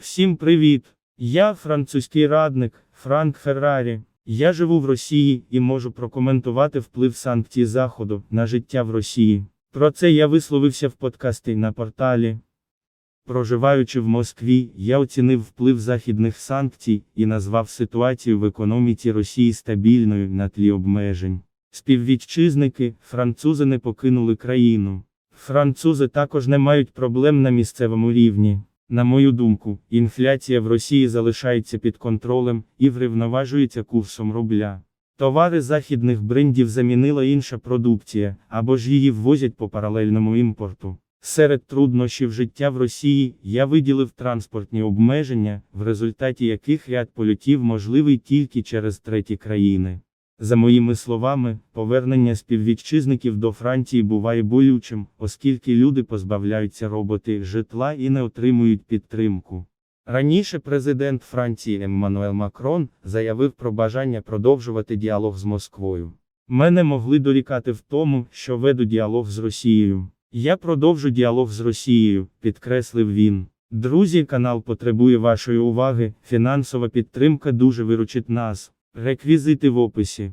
Всім привіт! Я французький радник Франк Феррарі. Я живу в Росії і можу прокоментувати вплив санкцій Заходу на життя в Росії. Про це я висловився в подкасті на порталі. Проживаючи в Москві, я оцінив вплив західних санкцій і назвав ситуацію в економіці Росії стабільною на тлі обмежень. Співвітчизники, французи не покинули країну. Французи також не мають проблем на місцевому рівні. На мою думку, інфляція в Росії залишається під контролем і врівноважується курсом рубля. Товари західних брендів замінила інша продукція, або ж її ввозять по паралельному імпорту. Серед труднощів життя в Росії я виділив транспортні обмеження, в результаті яких ряд польотів можливий тільки через треті країни. За моїми словами, повернення співвітчизників до Франції буває болючим, оскільки люди позбавляються роботи, житла і не отримують підтримку. Раніше президент Франції Еммануел Макрон заявив про бажання продовжувати діалог з Москвою. Мене могли дорікати в тому, що веду діалог з Росією. Я продовжу діалог з Росією, підкреслив він. Друзі, канал потребує вашої уваги, фінансова підтримка дуже виручить нас. Реквізити в описі.